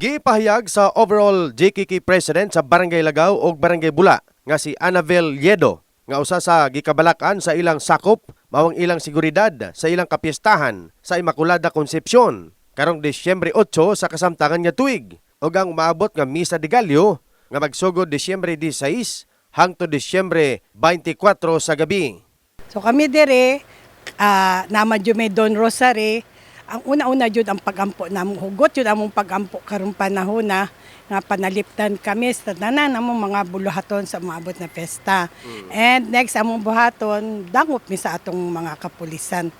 Gipahayag sa overall JKK President sa Barangay Lagaw o Barangay Bula nga si Annabel Yedo nga usa sa gikabalakan sa ilang sakop mawang ilang seguridad sa ilang kapistahan sa Immaculada Concepcion karong Disyembre 8 sa kasamtangan nga tuig ug ang umaabot nga Misa de Gallo nga magsugod Disyembre 16 hangtod Disyembre 24 sa gabi. So kami dire, ah naman may Don Rosary, ang una-una jud ang pagampo namong hugot jud among pagampo karong panahon na nga panaliptan kami sa tanan among mga buluhaton sa maabot na pesta. And next among buhaton, dangop mi sa atong mga kapulisan.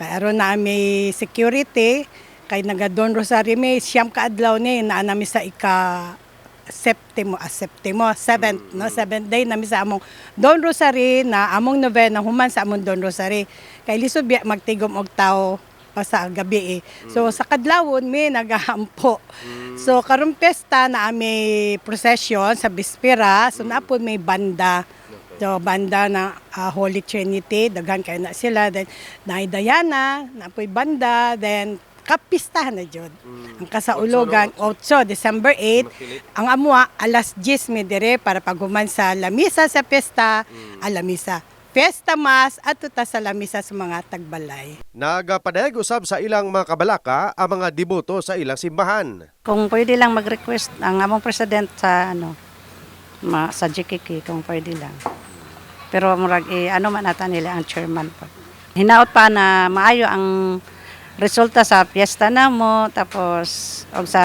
Kay aron na may security, kay naga Don Rosary may siyam ka adlaw ni naa nami sa ika Septimo, ah, Septimo, seventh, no? Seventh day nami sa among Don Rosary na among novena human sa among Don Rosary. Kay lisod magtigom og tao pa sa gabi eh. So sa kadlawon may nagahampo. So karong pesta na may procession sa bispera, so napod may banda. So banda na ah, Holy Trinity, daghan kayo na sila. Then Nay Diana, napoy banda, then kapistahan na jud. Ang kasaulogan 8 December 8 ang amua alas 10 mi dire para paghuman sa lamisa sa pesta, alamisa. Pesta mas at tuta sa lamisa sa mga tagbalay. Nagapadayag usab sa ilang mga kabalaka ang mga deboto sa ilang simbahan. Kung pwede lang mag-request ang among president sa ano ma, sa GKK kung pwede lang. Pero murag eh, ano man ata nila ang chairman pa. Hinaot pa na maayo ang resulta sa piyesta na mo tapos og sa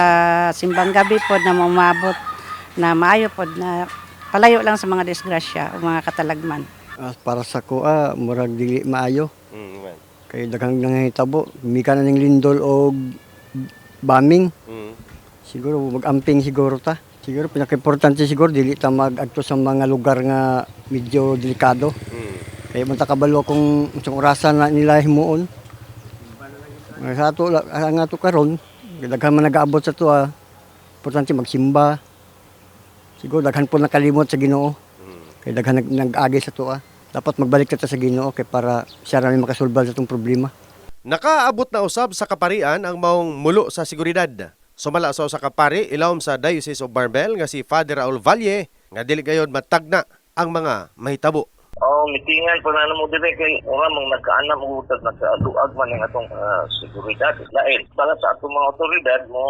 simbang gabi pod na mamabot na maayo pod na palayo lang sa mga disgrasya o mga katalagman. Ah, para sa kuha, murag dili maayo. Kay daghang nangahitabo, mika na ning lindol og bombing. Siguro mag-amping siguro ta. Siguro pinaka-importante siguro dili ta mag-adto sa mga lugar nga medyo delikado. Kaya man ta kabalo kung unsang orasan na nila himuon. Nga Sa ato ah, nga ato karon, daghan man nagaabot sa tuwa. Importante magsimba. Siguro daghan po nakalimot sa Ginoo. Kaya daghan nag nag-agi sa tuwa. Dapat magbalik ta sa Ginoo kay para siya ra may makasulbal sa itong problema. Nakaabot na usab sa kaparian ang maong mulo sa seguridad. Sumala sa usa ka pari ilawom sa Diocese of Barbel nga si Father Raul Valle nga dili gayon matagna ang mga mahitabo. Oh, mitingan pa na mo dire kay ora mong nagkaana mo utag nagkaaduag man ang atong ah, seguridad. Lain para sa atong mga otoridad mo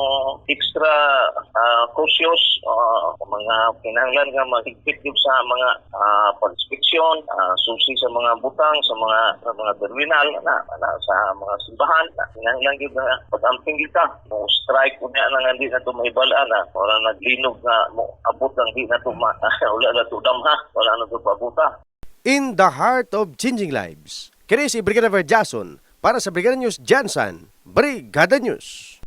extra ah, cautious ah, mga kinahanglan nga mahigpit gyud sa mga uh, pag-inspeksyon, ah, susi sa mga butang, sa mga sa mga terminal na, na sa mga simbahan. Na, kinahanglan gyud nga pag-amping kita. Mo strike ko na nga hindi na to mahibalaan na wala naglinog nga mo abot ang di na to wala na to damha, wala na to pabuta. In the heart of changing lives. Kini si Brigadier Jason para sa Brigada News Jansan, Brigada News.